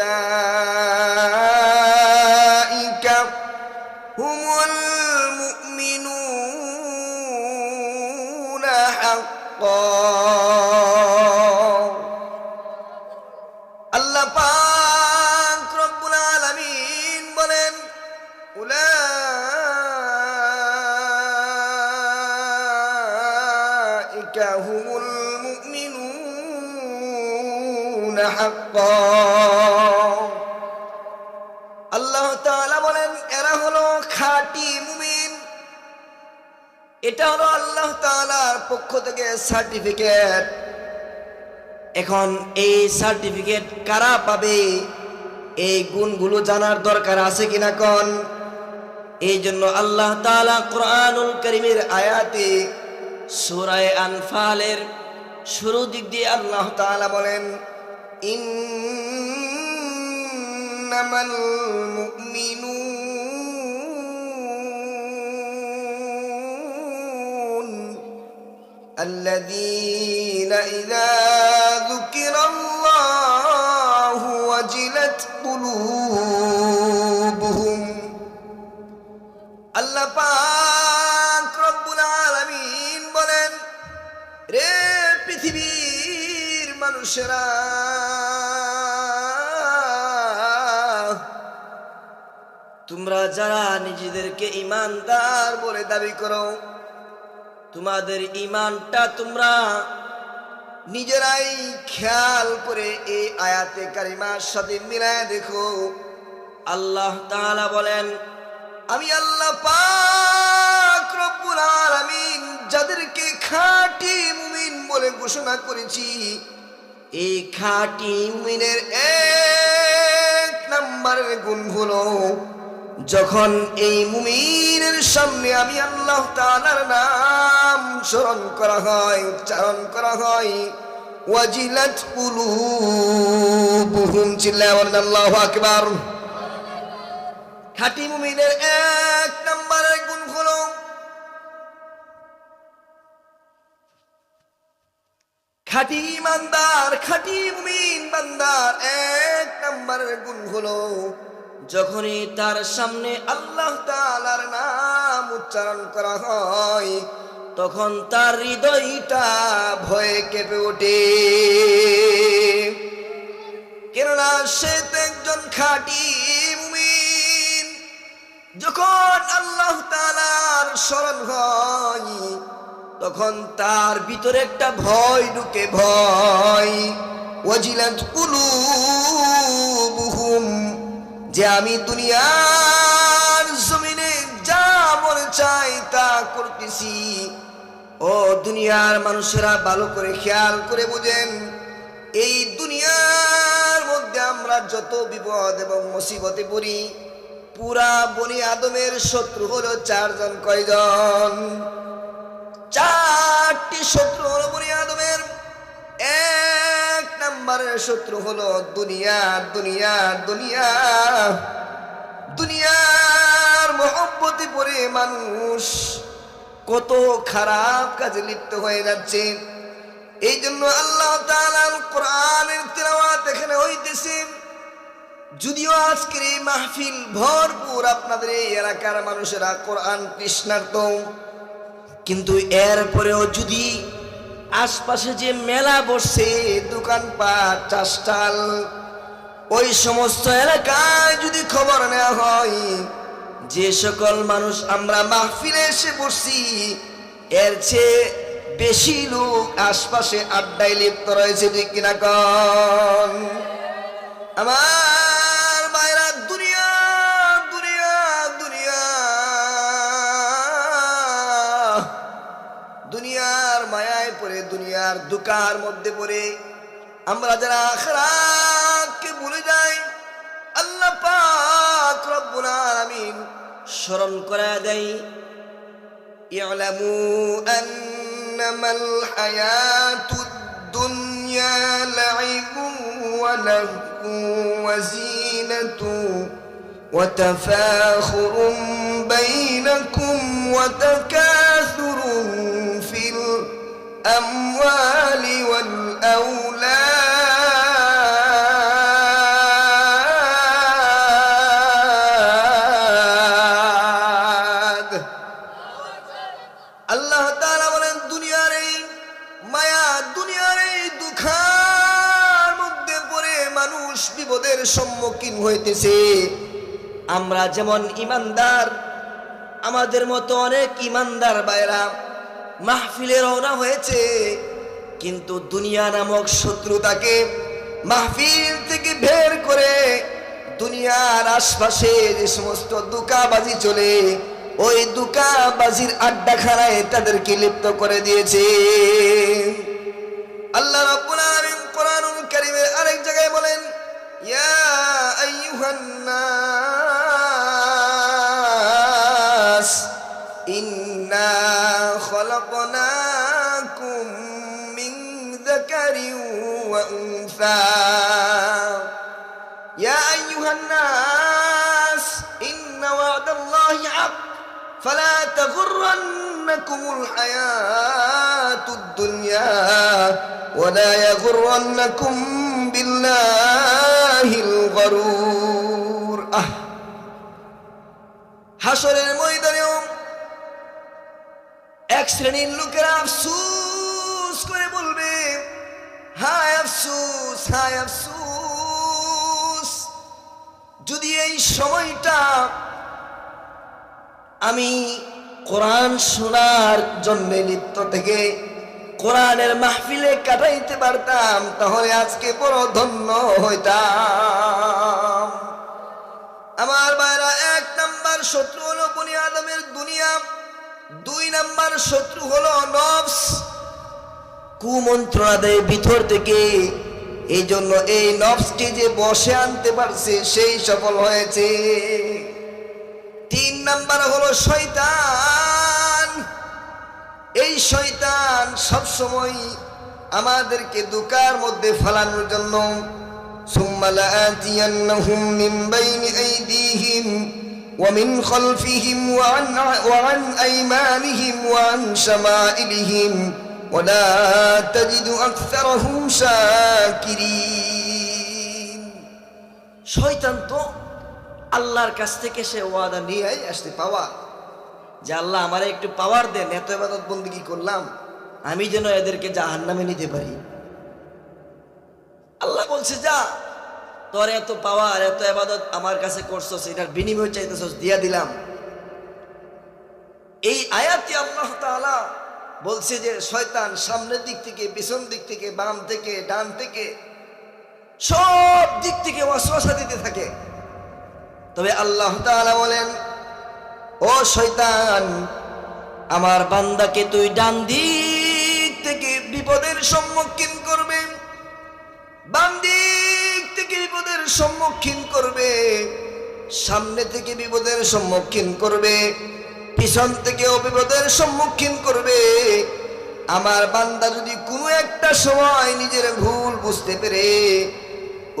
أولئك এটা হলো আল্লাহ তাআলার পক্ষ থেকে সার্টিফিকেট। এখন এই সার্টিফিকেট কারা পাবে? এই গুণগুলো জানার দরকার আছে কিনা কন? এই জন্য আল্লাহ তাআলা কোরআনুল করিমের আয়াতে সূরায়ে আনফালের শুরু দিক দিয়ে আল্লাহ তাআলা বলেন, ইন্নামাল মুমিনুন الذين إذا ذكر الله وجلت قلوبهم আল্লাহ পাক রব্বুল আলামিন বলেন রে পৃথিবীর মানুষেরা তোমরা যারা নিজেদেরকে ইমানদার বলে দাবি করো তোমাদের ইমানটা তোমরা নিজেরাই খেয়াল করে এই আয়াতে কারিমার সাথে মিলায় দেখো। আল্লাহ তাআলা বলেন, আমি আল্লাহ পাক যাদেরকে খাঁটি মুমিন বলে ঘোষণা করেছি, এই খাঁটি মুমিনের এক নম্বরের গুণ হলো যখন এই মুমিনের সামনে আমি আল্লাহ তাআলার নাম স্মরণ করা হয়, উচ্চারণ করা হয়, ওয়াজিলাত কুলুবুহুম, চিল্লায় বলেন আল্লাহু মুমিনের এক নম্বরের গুণ হলো খাঁটি ইমানদার, খাঁটি মুমিন বান্দার এক নম্বরের গুণ হলো যখনই তার সামনে আল্লাহ তালার নাম উচ্চারণ করা হয়, তখন তার হৃদয়টা ভয়ে কেঁপে ওঠে। কেননা সে তো একজন খাঁটি মুমিন। যখন আল্লাহ তালার স্মরণ হয়, তখন তার ভিতরে একটা ভয় ঢুকে, ভয়। ওয়াজিলাত কুলুবুহুম। যে আমি দুনিয়ার জমিনে যা মনে চাই তা করতেছি। ও দুনিয়ার মানুষেরা ভালো করে খেয়াল করে বুঝেন, এই দুনিয়ার মধ্যে আমরা যত বিপদ এবং মুসিবতে পড়ি, পুরা বনি আদমের শত্রু হলো চারজন কয়জন? চারটি শত্রু হলো বনি আদমের। এক নম্বরের শত্রু হলো দুনিয়া দুনিয়া দুনিয়া। দুনিয়ার মহব্বতে পড়ে মানুষ কত খারাপ কাজে লিপ্ত হয়ে যাচ্ছে। এই জন্য আল্লাহ কোরআনের তেলাওয়াত এখানে হইতেছে যদিও আজকের এই মাহফিল ভরপুর আপনাদের এই এলাকার মানুষেরা কোরআন কৃষ্ণার্থ। কিন্তু এরপরেও যদি আশপাশে যে মেলা বসছে দোকানপাট, চাষটাল, ওই সমস্ত এলাকায় যদি খবর নেওয়া হয়, যে সকল মানুষ আমরা মাহফিলে এসে বসছি, এর চেয়ে বেশি লোক আশপাশে আড্ডায় লিপ্ত রয়েছে কিনা কন? আমার মায়েরা, দুনিয়া দুনিয়া দুনিয়া দুনিয়ার করে দুনিয়ার দুকার মধ্যে পড়ে আমরা যারা আখরাতকে ভুলে যাই আল্লাহ পাক রব্বুল আলামিন শরণ করায় দেই ইয়ালামু আন্নামাল হায়াতুদ দুনিয়া লাইবু ওয়া লাহু ওয়া জিনাতু ওয়া তাফাখুরুম বাইনাকুম ওয়া তাকা الأموال والأولاد. الله تعالى বলেন, দুনিয়ার এই মায়া, দুনিয়ার এই দুঃখার মধ্যে পড়ে মানুষ বিপদের সম্মুখীন হইতেছে। আমরা যেমন ইমানদার, আমাদের মতো অনেক ইমানদার বাইরা মাহফিলে রওনা হয়েছে। কিন্তু দুনিয়া নামক শত্রু তাকে মাহফিল থেকে বের করে দুনিয়ার আশপাশে যে সমস্ত দুকাবাজি চলে, ওই দুকাবাজির আড্ডাখানায় তাদেরকে লিপ্ত করে দিয়েছে। আল্লাহ রাব্বুল আলামিন কোরআনুল কারীমের আরেক জায়গায় বলেন, ইয়া আইয়ুহান নাস উনসা يا أيها الناس إن وعد الله حق فلا تغرنكم الحياة الدنيا ولا يغرنكم بالله الغرور আহ হাসরের ময়দানেও এক শ্রেণীর লোকেরা আফসুস করে বলবে হায় আফসুস হায় আফসুস। যদি এই সময়টা আমি কোরআন শোনার জন্য লিপ্ত থেকে কোরআনের মাহফিলে কাটাইতে পারতাম, তাহলে আজকে বড় ধন্য হইতাম। আমার বাইরা এক নাম্বার শত্রু হলো বনি আদমের দুনিয়া, দুই নাম্বার শত্রু হলো নফস। কুমন্ত্রণা দেয় ভিতর থেকে এই জন্য এই নফসটি যে বসে আনতে পারছে সেই সফল হয়েছে তিন নাম্বার হলো শয়তান এই শয়তান সব সময় আমাদেরকে দুকার মধ্যে ফালানোর জন্য ثم لآتينهم من بين أيديهم ومن خلفهم وعن, وعن أيمانهم وعن شمائلهم ولا تجد أكثرهم شاكرين শয়তান তো আল্লাহর কাছ থেকে সে ওয়াদা নিয়ে আসতে পাওয়া যে আল্লাহ আমার একটু পাওয়ার দেন এত এবাদত বন্দিগি করলাম আমি যেন এদেরকে জাহান নামে নিতে পারি আল্লাহ বলছে যা তোর এত পাওয়ার এত এবাদত আমার কাছে করছো সেটার বিনিময় চাইতেছস দিয়া দিলাম এই আয়াতে আল্লাহ তাআলা বলছে যে শয়তান সামনের দিক থেকে, পিছন দিক থেকে, বাম থেকে, ডান থেকে, সব দিক থেকে ওয়াসওয়াসা দিতে থাকে। তবে আল্লাহ বলেন, ও শয়তান, আমার বান্দাকে তুই ডান দিক থেকে বিপদের সম্মুখীন করবে। বাম দিক থেকে বিপদের সম্মুখীন করবে। সামনে থেকে বিপদের সম্মুখীন করবে। পিছন থেকে বিপদের সম্মুখীন করবে। আমার বান্দা যদি কোনো একটা সময় নিজের ভুল বুঝতে পেরে,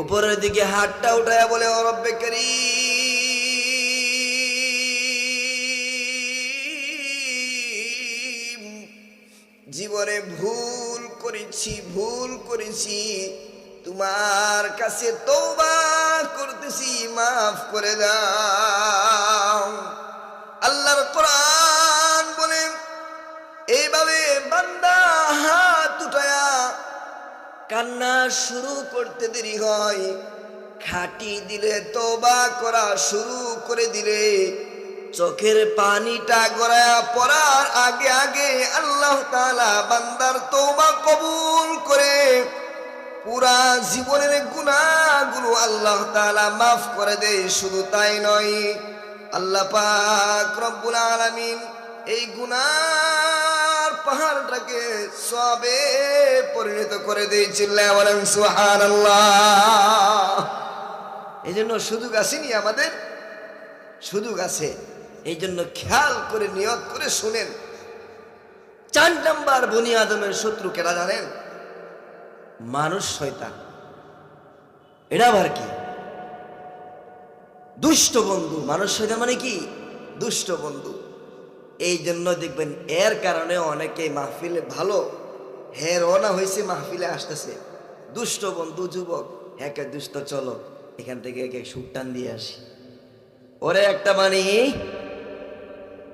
উপরের দিকে হাতটা উঠায় বলে অরব্বে জীবনে ভুল করেছি ভুল করেছি, তোমার কাছে তওবা করতেছি, মাফ করে দাও। আল্লাহর কোরআন বলে, এইভাবে বান্দা হাত উঠায়া কান্না শুরু করতে দেরি হয়। খাটি দিলে তোবা করা শুরু করে দিলে চোখের পানিটা গড়ায়া পড়ার আগে আগে আল্লাহ তাআলা বান্দার তোবা কবুল করে পুরা জীবনের গুণাগুলো আল্লাহ তাআলা মাফ করে দেয়। শুধু তাই নয় আল্লাহ পাক রব্বুল আলামিন এই গুনার পাহাড়টাকে সবে পরিণত করে দিয়েছিলেন সুবহানাল্লাহ। এই জন্য সুযোগ আসেনি আমাদের সুযোগ আছে এই জন্য খেয়াল করে, নিয়ত করে শুনেন। চার নাম্বার বনি আদমের শত্রু কেরা জানেন? মানুষ, শয়তান। এটা আবার কি? দুষ্ট বন্ধু, মানুষ শয়তান মানে কি? দুষ্ট বন্ধু। এই জন্য দেখবেন এর কারণে অনেকে মাহফিলে ভালো হ্যাঁ রওনা হয়েছে মাহফিলে আসতেছে। দুষ্ট বন্ধু, যুবক হ্যাঁ কে দুষ্ট চলো, এখান থেকে একে সুটান দিয়ে আসি। ওরে একটা মানে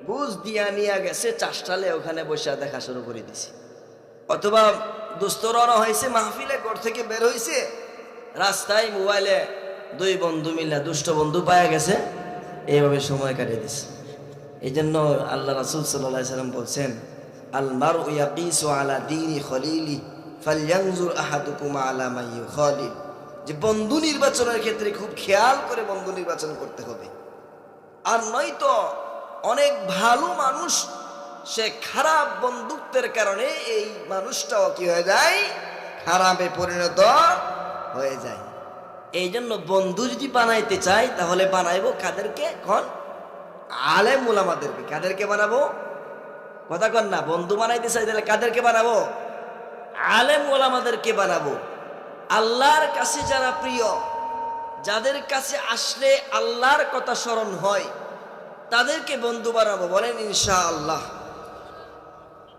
বুঝ দিয়া নিয়ে গেছে চাষটালে ওখানে বসে দেখা শুরু করে দিছি। অথবা দুস্থ রওনা হয়েছে মাহফিলে ঘর থেকে বের হয়েছে রাস্তায় মোবাইলে দুই বন্ধু মিলে দুষ্ট বন্ধু পাওয়া গেছে, এইভাবে সময় কাটিয়ে দিছে। এই জন্য আল্লাহ রাসুল সাল্লাহ সাল্লাম বলছেন আলমার ইয়াকিসু আলা দিনি খলিলি, ফালয়ানজুর আহাদুকুম আলা মাইয়ু খলিল যে বন্ধু নির্বাচনের ক্ষেত্রে খুব খেয়াল করে বন্ধু নির্বাচন করতে হবে। আর নয়তো অনেক ভালো মানুষ, সে খারাপ বন্ধুত্বের কারণে এই মানুষটাও কি হয়ে যায়? খারাপে পরিণত হয়ে যায়। এই জন্য বন্ধু যদি বানাইতে চাই তাহলে বানাইবো কাদেরকে? এখন আলেম মুলামাদেরকে কাদেরকে বানাবো? কথা কন না, বন্ধু বানাইতে চাই তাহলে কাদেরকে বানাবো? আলেম ওলামাদেরকে বানাবো। আল্লাহর কাছে যারা প্রিয়, যাদের কাছে আসলে আল্লাহর কথা স্মরণ হয়, তাদেরকে বন্ধু বানাবো, বলেন ইনশা আল্লাহ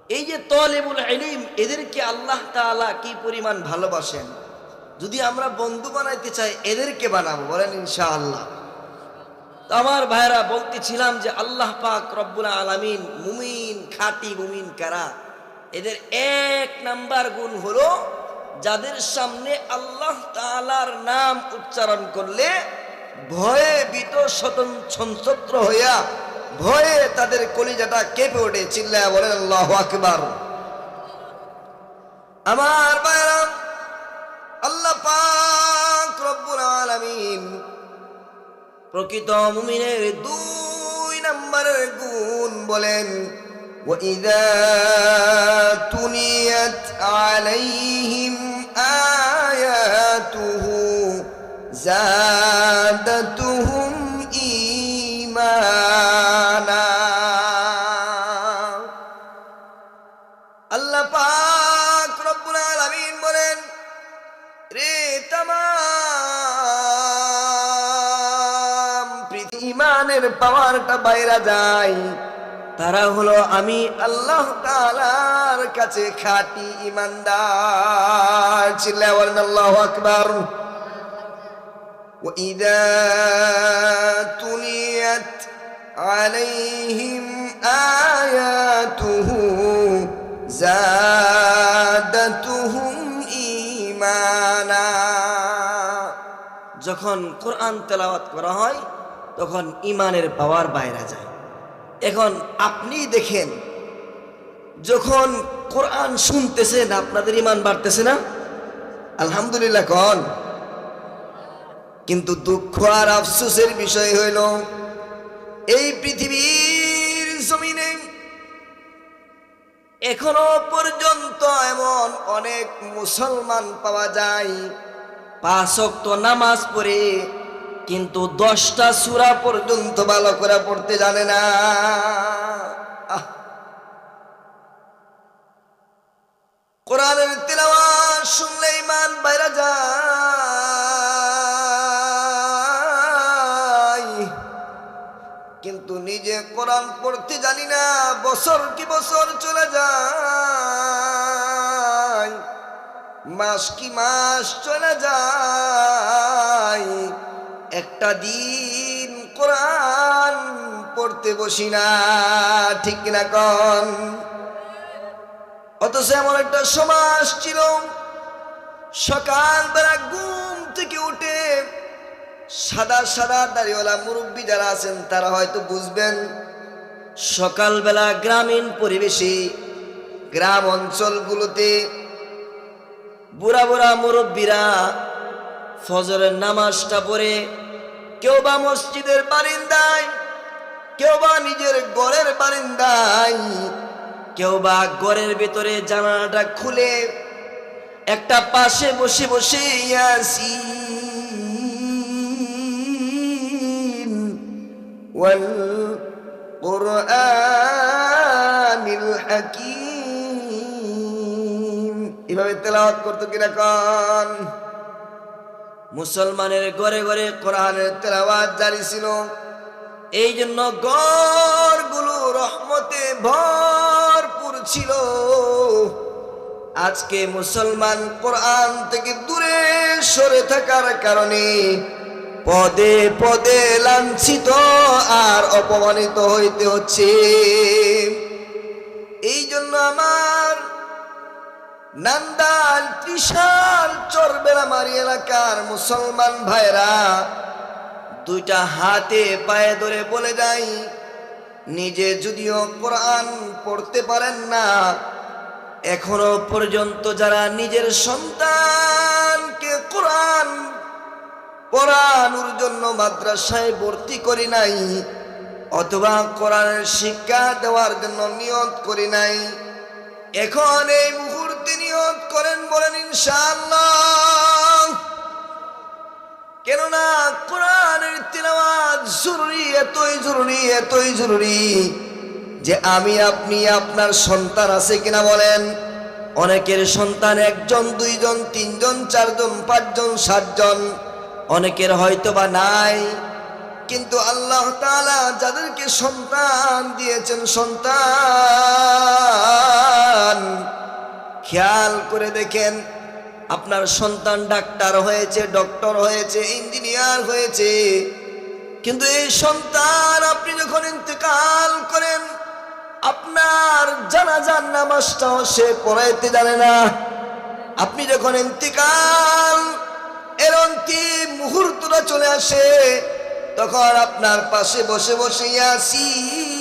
এই যে তলেবুল ইলিম, এদেরকে আল্লাহ তাআলা কি পরিমাণ ভালোবাসেন? যদি আমরা বন্ধু বানাইতে চাই, এদেরকে বানাবো, বলেন ইনশাআল্লাহ। আমার ভাইরা বলতেছিলাম যে আল্লাহ পাক রব্বুল আলামিন মুমিন, খাঁটি মুমিন কারা? এদের এক নাম্বার গুণ হলো যাদের সামনে আল্লাহ তাআলার নাম উচ্চারণ করলে ভয়ে ভীত স্বতন সঞ্চত্র হইয়া ভয়ে তাদের কলিজাটা কেঁপে ওঠে চিল্লায় বলেন আল্লাহ আকবার। আমার ভাইরা আল্লাহ পাক রব্বুল আলামিন প্রকৃত মুমিনের দুই নম্বরের গুণ বলেন وإذا تليت عليهم آياته زادتهم পাওয়ারটা বাইরা যায় তারা হলো আমি আল্লাহ তাআলার কাছে খাঁটি ইমানদার চিল্লা বলেন আল্লাহু আকবার وإذا تليت عليهم آياته زادتهم إيمانا যখন কোরআন তেলাওয়াত করা হয় তখন ইমানের পাওয়ার বাইরে যায়। এখন আপনি দেখেন, যখন কোরআন শুনতেছেন আপনাদের ইমান বাড়তেছে না? আলহামদুলিল্লাহ কন। কিন্তু দুঃখ আর আফসোসের বিষয় হইল, এই পৃথিবীর জমিনে এখনও পর্যন্ত এমন অনেক মুসলমান পাওয়া যায় পাঁচক্ত নামাজ পড়ে কিন্তু দশটা সুরা পর্যন্ত ভালো করে পড়তে জানে না! কোরআনের তেলাওয়াত শুনলে ইমান বাইরা যায়। কিন্তু নিজে কোরআন পড়তে জানি না, বছর কি বছর চলে যায়। মাস কি মাস চলে যায়। একটা দিন কোরআন পড়তে বসি না, ঠিক না কন? অথচ এমন একটা সমাজ ছিল সকালবেলা ঘুম থেকে উঠে সাদা সাদা দাড়িওয়ালা মুরব্বী যারা আছেন, তারা হয়তো বুঝবেন, সকালবেলা গ্রামীণ পরিবেশে গ্রাম অঞ্চলগুলোতে বুড়া বুড়া মুরব্বীরা ফজরের নামাজটা পড়ে কেউ বা মসজিদের বারিন্দায়, কেউ বা নিজের গড়ের বারিন্দায়, কেউ বা গড়ের ভেতরে জানালাটা খুলে একটা পাশে বসে বসে হাকিম। এভাবে তেলাওয়াত করতো কীরকম মুসলমানের ঘরে ঘরে কোরআনের তেলাওয়াত জারি ছিল। এই জন্য গড়গুলো রহমতে ভরপুর ছিল। আজকে মুসলমান কোরআন থেকে দূরে সরে থাকার কারণে পদে পদে লাঞ্ছিত আর অপমানিত হইতে হচ্ছে। এই জন্য আমার নান্দাল, ত্রিশাল চরবেড়ামারি এলাকার মুসলমান ভাইরা। দুইটা হাতে পায়ে ধরে বলে যাই, নিজে যদিও কোরআন পড়তে পারেন না, এখনও পর্যন্ত যারা নিজের সন্তানকে কোরআন পড়ানোর জন্য মাদ্রাসায় ভর্তি করি নাই, অথবা কোরআনের শিক্ষা দেওয়ার জন্য নিয়ত করি নাই, এখন এই মুহূর্তে নিয়ত করেন বলেন ইনশাআল্লাহ। কেননা কোরআনের তিলাওয়াত জরুরি, এতই জরুরি এতই জরুরি যে আমি, আপনি, আপনার সন্তান আছে কিনা বলেন। অনেকের সন্তান একজন, দুইজন, তিনজন, চারজন, পাঁচজন, সাতজন, অনেকের হয়তো বা নাই। কিন্তু আল্লাহ তাআলা যাদেরকে সন্তান দিয়েছেন, সন্তান খেয়াল করে দেখেন, আপনার সন্তান ডাক্তার হয়েছে, ডক্টর হয়েছে, ইঞ্জিনিয়ার হয়েছে, কিন্তু এই সন্তান আপনি যখন ইন্তেকাল করেন, আপনার জানাজার নামাজটাও সে পড়াইতে জানে না। আপনি যখন ইন্তেকাল এর অন্তিম মুহূর্তটা চলে আসে, তখন আপনার পাশে বসে বসে ইয়াসিন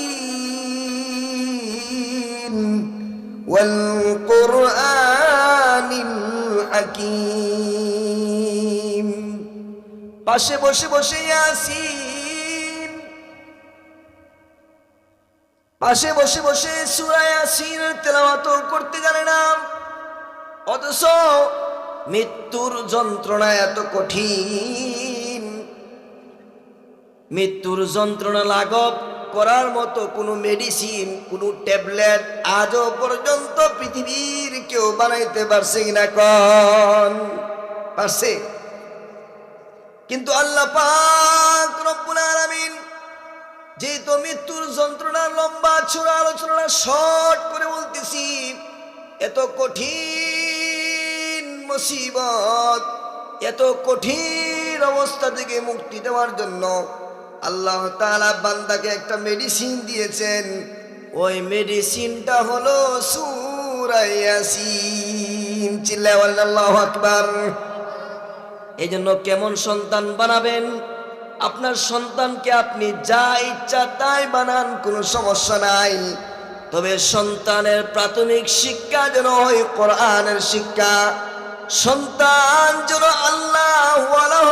والقرآن الحكيم পাশে বসে বসে ইয়াসিন পাশে বসে বসে সূরা ইয়াসিন তেলাওয়াত করতে জানে না অথচ মৃত্যুর যন্ত্রণা এত কঠিন মৃত্যুর যন্ত্রণা লাঘব করার মতো কোনো মেডিসিন কোনো ট্যাবলেট আজও পর্যন্ত পৃথিবীর কেউ বানাইতে পারছে কিনা কন? পারছে? কিন্তু আল্লাহ যেহেতু মৃত্যুর যন্ত্রণা লম্বা ছোড়া আলোচনা শর্ট করে বলতেছি, এত কঠিন মুসিবত, এত কঠিন অবস্থা থেকে মুক্তি দেওয়ার জন্য আল্লাহ তাআলা বান্দাকে একটা মেডিসিন দিয়েছেন। ওই মেডিসিনটা হলো আকবার। এই জন্য কেমন সন্তান বানাবেন? আপনার সন্তানকে আপনি যা ইচ্ছা তাই বানান, কোনো সমস্যা নাই। তবে সন্তানের প্রাথমিক শিক্ষা যেন হয় কোরআনের শিক্ষা। সন্তান যেন আল্লাহ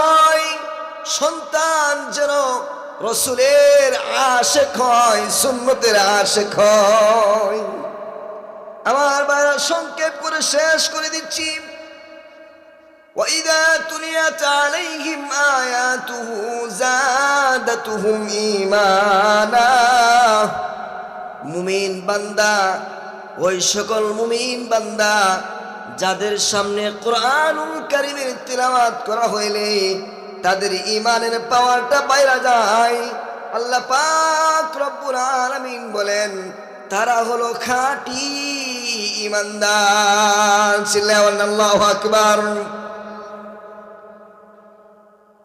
হয়, সন্তান যেন রসুলের আশেক হয় সুন্নতের আশেক হয় আমার বাইরা সংক্ষেপ করে শেষ করে দিচ্ছি وإذا تليت عليهم آياته زادتهم إيمانا মুমিন বান্দা ওই সকল মুমিন বান্দা যাদের সামনে কোরআনুল কারিমের তিলাওয়াত করা হইলে তাদের ইমানের পাওয়ারটা বাইরা যায় আল্লাহ পাক রব্বুল আলামিন বলেন তারা হলো খাঁটি ইমানদার চিল্লায় আল্লাহু আকবার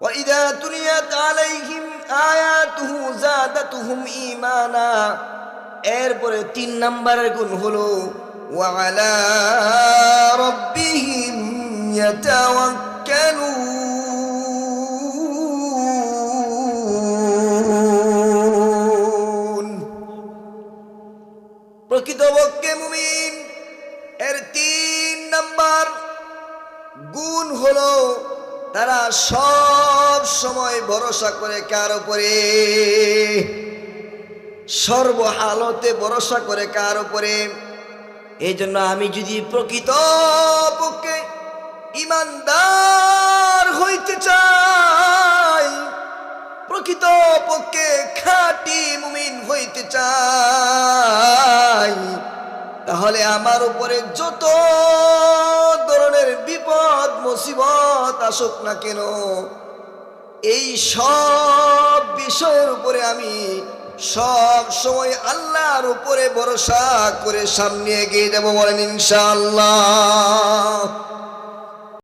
وإذا تليت عليهم آياته زادتهم إيمانا এরপরে তিন নম্বরের গুণ হলো وعلى ربهم يتوكلون প্রকৃতপক্ষে মুমিন। এর তিন নাম্বার গুণ হলো তারা সব সময় ভরসা করে কার উপরে? সর্বহালতে ভরসা করে কার উপরে? এই জন্য আমি যদি প্রকৃত পক্ষে ইমানদার হইতে চাই প্রকৃত পক্ষে খাঁটি মুমিন হইতে চাই। তাহলে আমার উপরে যত ধরনের বিপদ, মুসিবত আসুক না কেন, এই সব বিষয়ের উপরে আমি সব সময় আল্লাহর উপরে ভরসা করে সামনে এগিয়ে যাব বলেন ইনশাআল্লাহ।